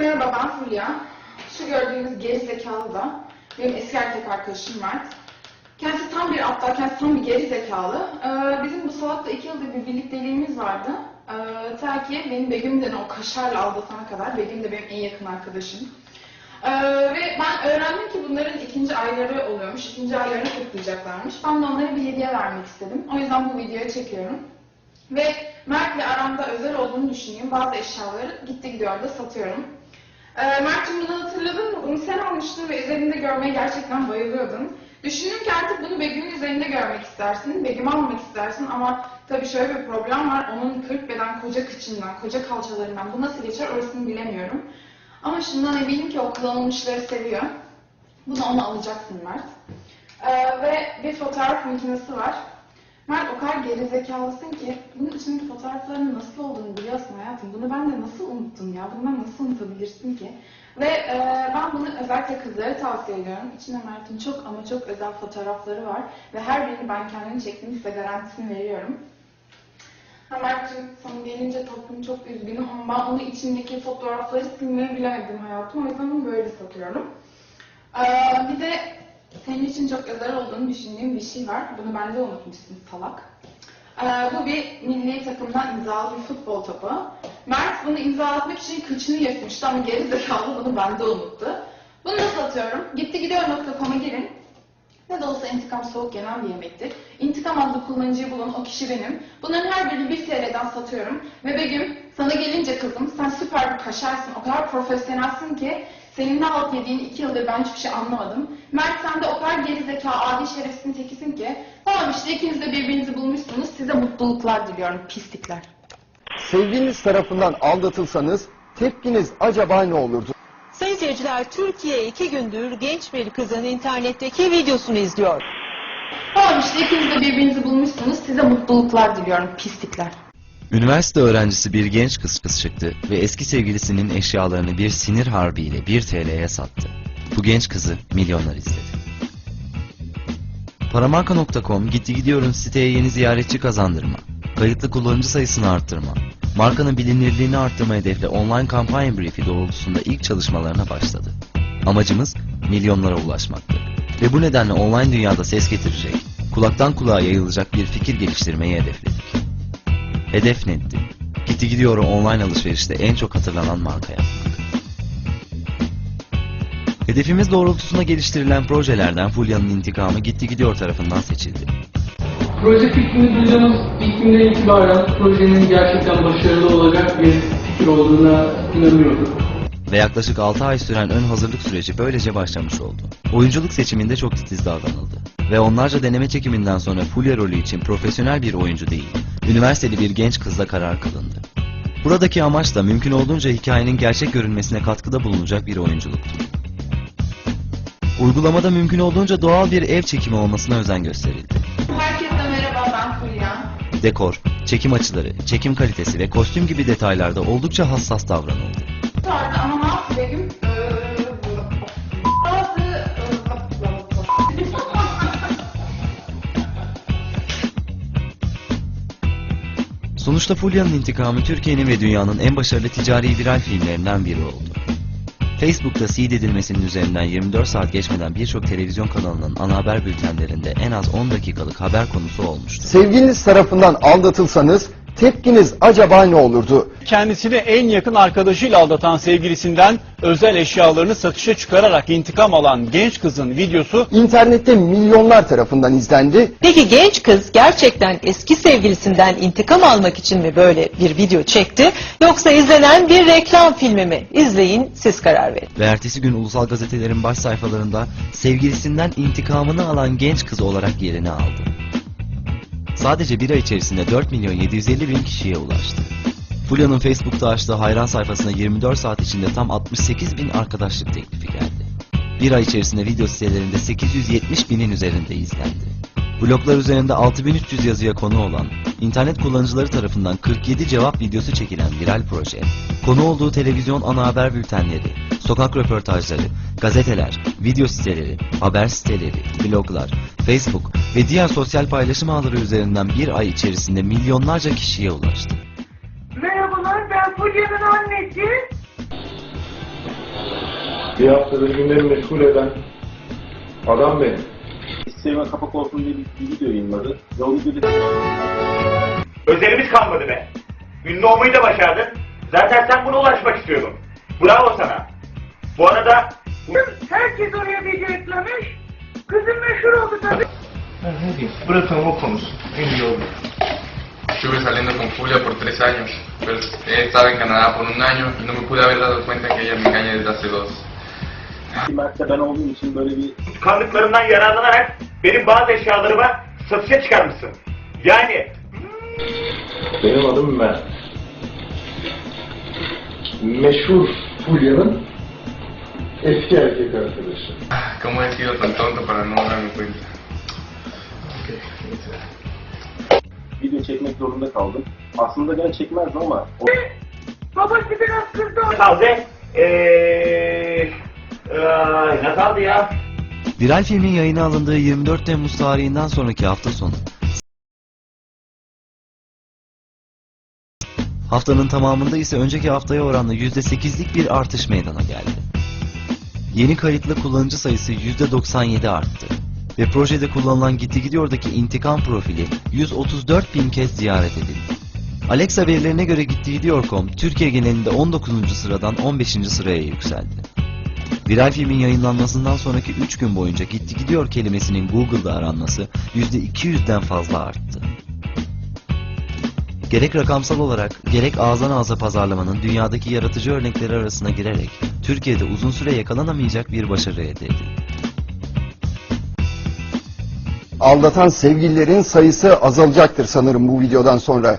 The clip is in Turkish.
merhaba ben Fulya. Şu gördüğünüz geri zekalı da benim eski erkek arkadaşım Mert. Kendisi tam bir aptal, kendisi tam bir geri zekalı. Ee, bizim bu salakla iki yıldır bir birlikteliğimiz vardı. Ee, ta ki benim Begüm'den o kaşarla aldatana kadar. Begüm de benim en yakın arkadaşım. Ee, ve ben öğrendim ki bunların ikinci ayları oluyormuş. İkinci aylarını kutlayacaklarmış. Ben de onlara bir hediye vermek istedim. O yüzden bu videoyu çekiyorum. Ve Mert'le aramda özel olduğunu düşündüğüm bazı eşyaları gitti gidiyor da satıyorum. Mert'cim bunu hatırladın mı? Bunu sen almıştın ve üzerinde görmeye gerçekten bayılıyordun. Düşündüm ki artık bunu Begüm'ün üzerinde görmek istersin, Begüm'ü almak istersin ama tabii şöyle bir problem var. Onun kırk beden koca kıçından, koca kalçalarından bu nasıl geçer orasını bilemiyorum. Ama şundan eminim ki o kullanılmışları seviyor. Bunu ona alacaksın Mert. Ee, ve bir fotoğraf makinesi var. Mert o kadar gerizekalısın ki bunun içindeki fotoğrafların nasıl olduğunu biliyorsun hayatım. Bunu ben de nasıl unuttum ya? Bundan nasıl unutabilirsin ki? Ve e, ben bunu özellikle kızlara tavsiye ediyorum. İçinde Mert'in çok ama çok özel fotoğrafları var. Ve her birini ben kendim çektim size garantisini veriyorum. Ha Mert'cim sana gelince tatlım çok üzgünüm ama ben onun içindeki fotoğrafları silmeyi bilemedim hayatım. O yüzden bunu böyle satıyorum. Ee, bir de senin için çok özel olduğunu düşündüğüm bir şey var. Bunu bende unutmuşsun salak. Ee, bu bir milli takımdan imzalı bir futbol topu. Mert bunu imzalatmak için kıçını yırtmıştı ama geri zekalı bunu bende unuttu. Bunu da satıyorum. Gitti gidiyor.com'a girin. Ne de olsa intikam soğuk yenen bir yemektir. İntikam adlı kullanıcıyı bulan o kişi benim. Bunların her birini 1 TL'den satıyorum. Ve Begüm sana gelince kızım sen süper bir kaşarsın. O kadar profesyonelsin ki senin ne halt yediğini iki yıldır ben hiçbir şey anlamadım. Mert sen de o kadar gerizekalı, adi şerefsizin tekisin ki. Tamam işte ikiniz de birbirinizi bulmuşsunuz. Size mutluluklar diliyorum pislikler. Sevgiliniz tarafından aldatılsanız tepkiniz acaba ne olurdu? Sayın seyirciler, Türkiye iki gündür genç bir kızın internetteki videosunu izliyor. Tamam işte ikiniz de birbirinizi bulmuşsunuz. Size mutluluklar diliyorum pislikler. Üniversite öğrencisi bir genç kız kız çıktı ve eski sevgilisinin eşyalarını bir sinir harbiyle 1 TL'ye sattı. Bu genç kızı milyonlar izledi. Paramarka.com gitti gidiyorum siteye yeni ziyaretçi kazandırma, kayıtlı kullanıcı sayısını arttırma, markanın bilinirliğini arttırma hedefle online kampanya briefi doğrultusunda ilk çalışmalarına başladı. Amacımız milyonlara ulaşmaktı. Ve bu nedenle online dünyada ses getirecek, kulaktan kulağa yayılacak bir fikir geliştirmeyi hedefledik. Hedef netti. Gitti gidiyor online alışverişte en çok hatırlanan marka yapmak. Hedefimiz doğrultusunda geliştirilen projelerden Fulya'nın intikamı gitti gidiyor tarafından seçildi. Proje fikrini duyduğumuz ilk günden itibaren projenin gerçekten başarılı olacak bir fikir olduğuna inanıyorduk. Ve yaklaşık 6 ay süren ön hazırlık süreci böylece başlamış oldu. Oyunculuk seçiminde çok titiz davranıldı. Ve onlarca deneme çekiminden sonra Fulya rolü için profesyonel bir oyuncu değil, üniversiteli bir genç kızla karar kılındı. Buradaki amaç da mümkün olduğunca hikayenin gerçek görünmesine katkıda bulunacak bir oyunculuktu. Uygulamada mümkün olduğunca doğal bir ev çekimi olmasına özen gösterildi. Herkese merhaba ben Fulya. Dekor, çekim açıları, çekim kalitesi ve kostüm gibi detaylarda oldukça hassas davranıldı. Sonuçta Fulya'nın intikamı Türkiye'nin ve dünyanın en başarılı ticari viral filmlerinden biri oldu. Facebook'ta seed edilmesinin üzerinden 24 saat geçmeden birçok televizyon kanalının ana haber bültenlerinde en az 10 dakikalık haber konusu olmuştu. Sevgiliniz tarafından aldatılsanız tepkiniz acaba ne olurdu? kendisini en yakın arkadaşıyla aldatan sevgilisinden özel eşyalarını satışa çıkararak intikam alan genç kızın videosu İnternette milyonlar tarafından izlendi. Peki genç kız gerçekten eski sevgilisinden intikam almak için mi böyle bir video çekti? Yoksa izlenen bir reklam filmi mi? İzleyin, siz karar verin. Ve ertesi gün ulusal gazetelerin baş sayfalarında sevgilisinden intikamını alan genç kız olarak yerini aldı. Sadece bir ay içerisinde 4 milyon 750 bin kişiye ulaştı. Fulya'nın Facebook'ta açtığı hayran sayfasına 24 saat içinde tam 68 bin arkadaşlık teklifi geldi. Bir ay içerisinde video sitelerinde 870 binin üzerinde izlendi. Bloglar üzerinde 6300 yazıya konu olan, internet kullanıcıları tarafından 47 cevap videosu çekilen viral proje, konu olduğu televizyon ana haber bültenleri, sokak röportajları, gazeteler, video siteleri, haber siteleri, bloglar, Facebook ve diğer sosyal paylaşım ağları üzerinden bir ay içerisinde milyonlarca kişiye ulaştı. Merhabalar ben Fulya'nın annesi. Bir haftadır gündemi meşgul eden adam benim. Sevme kapak olsun diye bir, video yayınladı. Ve o videoda Özelimiz kalmadı be. Ünlü olmayı da başardın. Zaten sen buna ulaşmak istiyordun. Bravo sana. Bu arada Herkes oraya video eklemiş. Kızım meşhur oldu tabii. bırakın o konusu. Ünlü oldu. Estuve saliendo con Julia por tres años, pero he estado en Canadá por un año y no me pude haber dado cuenta que ella me engaña desde hace dos. Mert'te ben olduğum için böyle bir Tıkanlıklarından yararlanarak benim bazı eşyalarıma satışa çıkarmışsın. Yani Benim adım Mert. Meşhur Fulya'nın eski erkek arkadaşı. ¿Cómo he sido tan tonto para no darme cuenta? video çekmek zorunda kaldım. Aslında ben çekmezdim ama o Babası biraz kızdı. kaldı? Eee... Ay, ne kaldı ya? Viral filmin yayına alındığı 24 Temmuz tarihinden sonraki hafta sonu. Haftanın tamamında ise önceki haftaya oranla %8'lik bir artış meydana geldi. Yeni kayıtlı kullanıcı sayısı %97 arttı. Ve projede kullanılan Gitti Gidiyor'daki intikam profili 134 bin kez ziyaret edildi. Alexa verilerine göre Gitti Gidiyor.com Türkiye genelinde 19. sıradan 15. sıraya yükseldi. Viral filmin yayınlanmasından sonraki 3 gün boyunca gitti gidiyor kelimesinin Google'da aranması %200'den fazla arttı. Gerek rakamsal olarak gerek ağızdan ağza pazarlamanın dünyadaki yaratıcı örnekleri arasına girerek Türkiye'de uzun süre yakalanamayacak bir başarı elde edildi. Aldatan sevgililerin sayısı azalacaktır sanırım bu videodan sonra.